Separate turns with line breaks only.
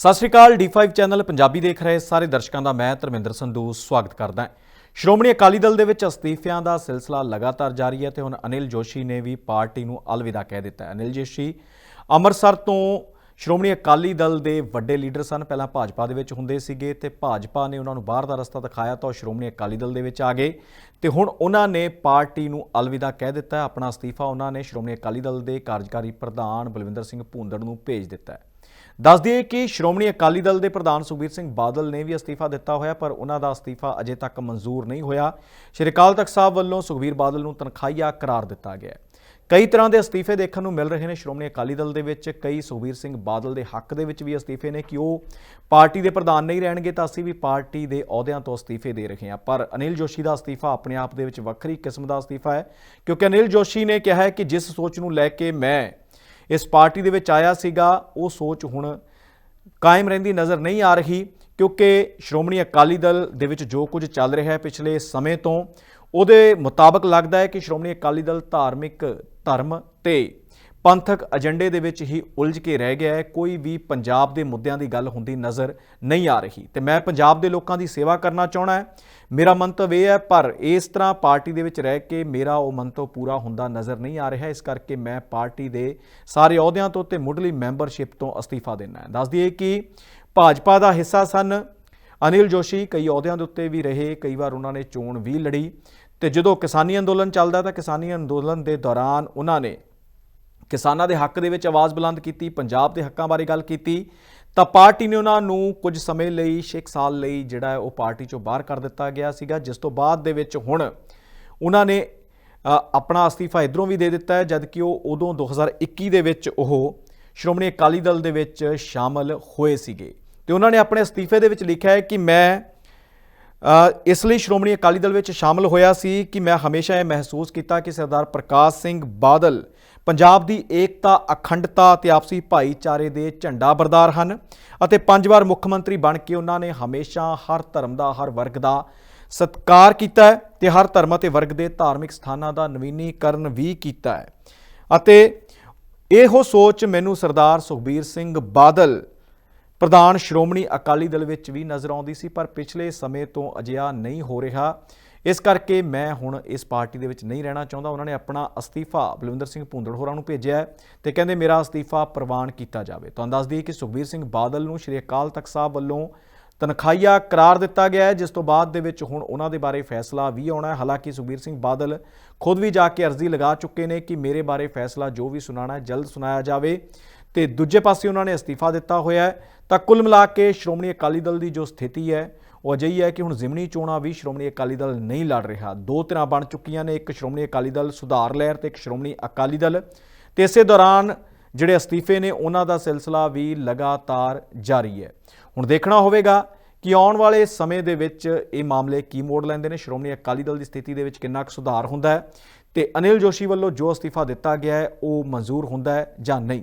ਸਤਿ ਸ਼੍ਰੀ ਅਕਾਲ D5 channel Punjabi ਦੇਖ ਰਹੇ ਸਾਰੇ ਦਰਸ਼ਕਾਂ ਦਾ ਮੈਂ ਧਰਮਿੰਦਰ ਸੰਧੂ ਸਵਾਗਤ ਕਰਦਾ ਹਾਂ। ਸ਼੍ਰੋਮਣੀ ਅਕਾਲੀ ਦਲ ਦੇ ਵਿੱਚ ਅਸਤੀਫਿਆਂ ਦਾ ਸਿਲਸਿਲਾ ਲਗਾਤਾਰ ਜਾਰੀ ਹੈ ਤੇ ਹੁਣ ਅਨਿਲ ਜੋਸ਼ੀ ਨੇ ਵੀ ਪਾਰਟੀ ਨੂੰ ਅਲਵਿਦਾ ਕਹਿ ਦਿੱਤਾ ਹੈ। ਅਨਿਲ ਜੋਸ਼ੀ, ਅੰਮ੍ਰਿਤਸਰ ਤੋਂ ਸ਼੍ਰੋਮਣੀ ਅਕਾਲੀ ਦਲ ਦੇ ਵੱਡੇ ਲੀਡਰ ਸਨ। ਪਹਿਲਾਂ ਭਾਜਪਾ ਦੇ ਵਿੱਚ ਹੁੰਦੇ ਸੀਗੇ ਤੇ ਭਾਜਪਾ ਨੇ ਉਹਨਾਂ ਨੂੰ ਬਾਹਰ ਦਾ ਰਸਤਾ ਦਿਖਾਇਆ ਤਾਂ ਉਹ ਸ਼੍ਰੋਮਣੀ ਅਕਾਲੀ ਦਲ ਦੇ ਵਿੱਚ ਆ ਗਏ ਤੇ ਹੁਣ ਉਹਨਾਂ ਨੇ ਪਾਰਟੀ ਨੂੰ ਅਲਵਿਦਾ ਕਹਿ ਦਿੱਤਾ ਆਪਣਾ ਅਸਤੀਫਾ ਉਹਨਾਂ ਨੇ ਸ਼੍ਰੋਮਣੀ ਅਕਾਲੀ ਦਲ ਦੇ ਕਾਰਜਕਾਰੀ ਪ੍ਰਧਾਨ ਬਲਵਿੰਦਰ ਸਿੰਘ ਭੂੰਦੜ ਨੂੰ ਭੇਜ ਦਿੱਤਾ ਹੈ। ਦੱਸ ਦਈਏ ਕਿ ਸ਼੍ਰੋਮਣੀ ਅਕਾਲੀ ਦਲ ਦੇ ਪ੍ਰਧਾਨ ਸੁਖਬੀਰ ਸਿੰਘ ਬਾਦਲ ਨੇ ਵੀ ਅਸਤੀਫਾ ਦਿੱਤਾ ਹੋਇਆ, ਪਰ ਉਹਨਾਂ ਦਾ ਅਸਤੀਫਾ ਅਜੇ ਤੱਕ ਮਨਜ਼ੂਰ ਨਹੀਂ ਹੋਇਆ। ਸ਼੍ਰੀ ਅਕਾਲ ਤਖਤ ਸਾਹਿਬ ਵੱਲੋਂ ਸੁਖਬੀਰ ਬਾਦਲ ਨੂੰ ਤਨਖਾਹੀਆ ਕਰਾਰ ਦਿੱਤਾ ਗਿਆ ਹੈ। ਕਈ ਤਰ੍ਹਾਂ ਦੇ ਅਸਤੀਫੇ ਦੇਖਣ ਨੂੰ ਮਿਲ ਰਹੇ ਨੇ ਸ਼੍ਰੋਮਣੀ ਅਕਾਲੀ ਦਲ ਦੇ ਵਿੱਚ। ਕਈ ਸੁਖਬੀਰ ਸਿੰਘ ਬਾਦਲ ਦੇ ਹੱਕ ਦੇ ਵਿੱਚ ਵੀ ਅਸਤੀਫੇ ਨੇ ਕਿ ਉਹ ਪਾਰਟੀ ਦੇ ਪ੍ਰਧਾਨ ਨਹੀਂ ਰਹਿਣਗੇ ਤਾਂ ਅਸੀਂ ਵੀ ਪਾਰਟੀ ਦੇ ਅਹੁਦਿਆਂ ਤੋਂ ਅਸਤੀਫੇ ਦੇ ਰਹੇ ਹਾਂ। ਪਰ ਅਨਿਲ ਜੋਸ਼ੀ ਦਾ ਅਸਤੀਫਾ ਆਪਣੇ ਆਪ ਦੇ ਵਿੱਚ ਵੱਖਰੀ ਕਿਸਮ ਦਾ ਅਸਤੀਫਾ ਹੈ, ਕਿਉਂਕਿ ਅਨਿਲ ਜੋਸ਼ੀ ਨੇ ਕਿਹਾ ਹੈ ਕਿ ਜਿਸ ਸੋਚ ਨੂੰ ਲੈ ਕੇ ਮੈਂ ਇਸ ਪਾਰਟੀ ਦੇ ਵਿੱਚ ਆਇਆ ਸੀਗਾ, ਉਹ ਸੋਚ ਹੁਣ ਕਾਇਮ ਰਹਿੰਦੀ ਨਜ਼ਰ ਨਹੀਂ ਆ ਰਹੀ, ਕਿਉਂਕਿ ਸ਼੍ਰੋਮਣੀ ਅਕਾਲੀ ਦਲ ਦੇ ਵਿੱਚ ਜੋ ਕੁਝ ਚੱਲ ਰਿਹਾ ਹੈ ਪਿਛਲੇ ਸਮੇਂ ਤੋਂ, ਉਹਦੇ ਮੁਤਾਬਕ ਲੱਗਦਾ ਹੈ ਕਿ ਸ਼੍ਰੋਮਣੀ ਅਕਾਲੀ ਦਲ ਧਾਰਮਿਕ ਧਰਮ ਤੇ ਪੰਥਕ ਏਜੰਡੇ ਦੇ ਵਿੱਚ ਹੀ ਉਲਝ ਕੇ ਰਹਿ ਗਿਆ ਹੈ। ਕੋਈ ਵੀ ਪੰਜਾਬ ਦੇ ਮੁੱਦਿਆਂ ਦੀ ਗੱਲ ਹੁੰਦੀ ਨਜ਼ਰ ਨਹੀਂ ਆ ਰਹੀ। ਤੇ ਮੈਂ ਪੰਜਾਬ ਦੇ ਲੋਕਾਂ ਦੀ ਸੇਵਾ ਕਰਨਾ ਚਾਹਣਾ ਹੈ। ਮੇਰਾ ਮੰਤਵ ਇਹ ਹੈ, ਪਰ ਇਸ ਤਰ੍ਹਾਂ ਪਾਰਟੀ ਦੇ ਵਿੱਚ ਰਹਿ ਕੇ ਮੇਰਾ ਉਹ ਮੰਤਵ ਪੂਰਾ ਹੁੰਦਾ ਨਜ਼ਰ ਨਹੀਂ ਆ ਰਿਹਾ। ਇਸ ਕਰਕੇ ਮੈਂ ਪਾਰਟੀ ਦੇ ਸਾਰੇ ਅਹੁਦਿਆਂ ਤੋਂ ਤੇ ਮੁੱਢਲੀ ਮੈਂਬਰਸ਼ਿਪ ਤੋਂ ਅਸਤੀਫਾ ਦੇਣਾ ਹੈ। ਦੱਸ ਦਈਏ ਕਿ ਭਾਜਪਾ ਦਾ ਹਿੱਸਾ ਸਨ। ਅਨਿਲ ਜੋਸ਼ੀ ਕਈ ਅਹੁਦਿਆਂ ਦੇ ਉੱਤੇ ਵੀ ਰਹੇ। ਕਈ ਵਾਰ ਉਹਨਾਂ ਨੇ ਚੋਣ ਵੀ ਲੜੀ। ਤੇ ਜਦੋਂ ਕਿਸਾਨੀ ਅੰਦੋਲਨ ਚੱਲਦਾ ਤਾਂ ਕਿਸਾਨੀ ਅੰਦੋਲਨ ਦੇ ਦੌਰਾਨ ਉਹਨਾਂ ਨੇ ਕਿਸਾਨਾਂ ਦੇ ਹੱਕ ਦੇ ਵਿੱਚ ਆਵਾਜ਼ ਬੁਲੰਦ ਕੀਤੀ, ਪੰਜਾਬ ਦੇ ਹੱਕਾਂ ਬਾਰੇ ਗੱਲ ਕੀਤੀ, ਤਾਂ ਪਾਰਟੀ ਨੇ ਉਹਨਾਂ ਨੂੰ ਕੁਝ ਸਮੇਂ ਲਈ 6 ਸਾਲ ਲਈ ਜਿਹੜਾ ਉਹ ਪਾਰਟੀ ਚੋਂ ਬਾਹਰ ਕਰ ਦਿੱਤਾ ਗਿਆ ਸੀਗਾ, ਜਿਸ ਤੋਂ ਬਾਅਦ ਦੇ ਵਿੱਚ ਹੁਣ ਉਹਨਾਂ ਨੇ ਆਪਣਾ ਅਸਤੀਫਾ ਇਧਰੋਂ ਵੀ ਦੇ ਦਿੱਤਾ ਹੈ, ਜਦਕਿ ਉਹ ਉਦੋਂ 2021 ਦੇ ਵਿੱਚ ਉਹ ਸ਼੍ਰੋਮਣੀ ਅਕਾਲੀ ਦਲ ਦੇ ਵਿੱਚ ਸ਼ਾਮਲ ਹੋਏ ਸੀਗੇ। ਤੇ ਉਹਨਾਂ ਨੇ ਆਪਣੇ ਅਸਤੀਫੇ ਦੇ ਵਿੱਚ ਲਿਖਿਆ ਹੈ ਕਿ ਮੈਂ ਇਸ ਲਈ ਸ਼੍ਰੋਮਣੀ ਅਕਾਲੀ ਦਲ ਵਿੱਚ ਸ਼ਾਮਲ ਹੋਇਆ ਸੀ ਕਿ ਮੈਂ ਹਮੇਸ਼ਾ ਇਹ ਮਹਿਸੂਸ ਕੀਤਾ ਕਿ ਸਰਦਾਰ ਪ੍ਰਕਾਸ਼ ਸਿੰਘ ਬਾਦਲ ਪੰਜਾਬ ਦੀ ਏਕਤਾ, ਅਖੰਡਤਾ ਤੇ ਆਪਸੀ ਭਾਈਚਾਰੇ ਦੇ ਝੰਡਾ ਬਰਦਾਰ ਹਨ ਅਤੇ ਪੰਜ ਵਾਰ ਮੁੱਖ ਮੰਤਰੀ ਬਣ ਕੇ ਉਹਨਾਂ ਨੇ ਹਮੇਸ਼ਾ ਹਰ ਧਰਮ ਦਾ, ਹਰ ਵਰਗ ਦਾ ਸਤਿਕਾਰ ਕੀਤਾ ਹੈ ਤੇ ਹਰ ਧਰਮ ਅਤੇ ਵਰਗ ਦੇ ਧਾਰਮਿਕ ਸਥਾਨਾਂ ਦਾ ਨਵੀਨੀਕਰਨ ਵੀ ਕੀਤਾ ਹੈ। ਅਤੇ ਇਹੋ ਸੋਚ ਮੈਨੂੰ ਸਰਦਾਰ ਸੁਖਬੀਰ ਸਿੰਘ ਬਾਦਲ ਪ੍ਰਧਾਨ ਸ਼੍ਰੋਮਣੀ ਅਕਾਲੀ ਦਲ ਵਿੱਚ ਵੀ ਨਜ਼ਰ ਆਉਂਦੀ ਸੀ, ਪਰ ਪਿਛਲੇ ਸਮੇਂ ਤੋਂ ਅਜਿਹਾ ਨਹੀਂ ਹੋ ਰਿਹਾ। ਇਸ ਕਰਕੇ ਮੈਂ ਹੁਣ ਇਸ ਪਾਰਟੀ ਦੇ ਵਿੱਚ ਨਹੀਂ ਰਹਿਣਾ ਚਾਹੁੰਦਾ। ਉਹਨਾਂ ਨੇ ਆਪਣਾ ਅਸਤੀਫਾ ਬਲਵਿੰਦਰ ਸਿੰਘ ਭੁੰਦੜ ਹੋਰਾਂ ਨੂੰ ਭੇਜਿਆ ਹੈ ਤੇ ਕਹਿੰਦੇ ਮੇਰਾ ਅਸਤੀਫਾ ਪ੍ਰਵਾਨ ਕੀਤਾ ਜਾਵੇ। ਤੁਹਾਨੂੰ ਦੱਸ ਦਈਏ ਕਿ ਸੁਖਬੀਰ ਸਿੰਘ ਬਾਦਲ ਨੂੰ ਸ਼੍ਰੀ ਅਕਾਲ ਤਖਤ ਸਾਹਿਬ ਵੱਲੋਂ ਤਨਖਾਹੀਆ ਕਰਾਰ ਦਿੱਤਾ ਗਿਆ ਹੈ, ਜਿਸ ਤੋਂ ਬਾਅਦ ਦੇ ਵਿੱਚ ਹੁਣ ਉਹਨਾਂ ਦੇ ਬਾਰੇ ਫੈਸਲਾ ਵੀ ਆਉਣਾ ਹੈ। ਹਾਲਾਂਕਿ ਸੁਖਬੀਰ ਸਿੰਘ ਬਾਦਲ ਖੁਦ ਵੀ ਜਾ ਕੇ ਅਰਜ਼ੀ ਲਗਾ ਚੁੱਕੇ ਨੇ ਕਿ ਮੇਰੇ ਬਾਰੇ ਫੈਸਲਾ ਜੋ ਵੀ ਸੁਣਾਣਾ ਜਲਦ ਸੁਣਾਇਆ ਜਾਵੇ। ਤੇ ਦੂਜੇ ਪਾਸੇ ਉਹਨਾਂ ਨੇ ਅਸਤੀਫਾ ਦਿੱਤਾ ਹੋਇਆ ਹੈ। ਤਾਂ ਕੁੱਲ ਮਿਲਾ ਕੇ ਸ਼੍ਰੋਮਣੀ ਅਕਾਲੀ ਦਲ ਦੀ ਜੋ ਸਥਿਤੀ ਹੈ, ਉਹ ਅਜਿਹੀ ਹੈ ਕਿ ਹੁਣ ਜ਼ਿਮਨੀ ਚੋਣਾਂ ਵੀ ਸ਼੍ਰੋਮਣੀ ਅਕਾਲੀ ਦਲ ਨਹੀਂ ਲੜ ਰਿਹਾ। ਦੋ ਧਿਰਾਂ ਬਣ ਚੁੱਕੀਆਂ ਨੇ, ਇੱਕ ਸ਼੍ਰੋਮਣੀ ਅਕਾਲੀ ਦਲ ਸੁਧਾਰ ਲਹਿਰ ਤੇ ਇੱਕ ਸ਼੍ਰੋਮਣੀ ਅਕਾਲੀ ਦਲ। ਤੇ ਇਸੇ ਦੌਰਾਨ ਜਿਹੜੇ ਅਸਤੀਫੇ ਨੇ, ਉਹਨਾਂ ਦਾ ਸਿਲਸਿਲਾ ਵੀ ਲਗਾਤਾਰ ਜਾਰੀ ਹੈ। ਹੁਣ ਦੇਖਣਾ ਹੋਵੇਗਾ ਕਿ ਆਉਣ ਵਾਲੇ ਸਮੇਂ ਦੇ ਵਿੱਚ ਇਹ ਮਾਮਲੇ ਕੀ ਮੋੜ ਲੈਂਦੇ ਨੇ। ਸ਼੍ਰੋਮਣੀ ਅਕਾਲੀ ਦਲ ਦੀ ਸਥਿਤੀ ਦੇ ਵਿੱਚ ਕਿੰਨਾ ਕੁ ਸੁਧਾਰ ਹੁੰਦਾ ਹੈ ਤੇ ਅਨਿਲ ਜੋਸ਼ੀ ਵੱਲੋਂ ਜੋ ਅਸਤੀਫਾ ਦਿੱਤਾ ਗਿਆ ਹੈ, ਉਹ ਮਨਜ਼ੂਰ ਹੁੰਦਾ ਹੈ ਜਾਂ ਨਹੀਂ।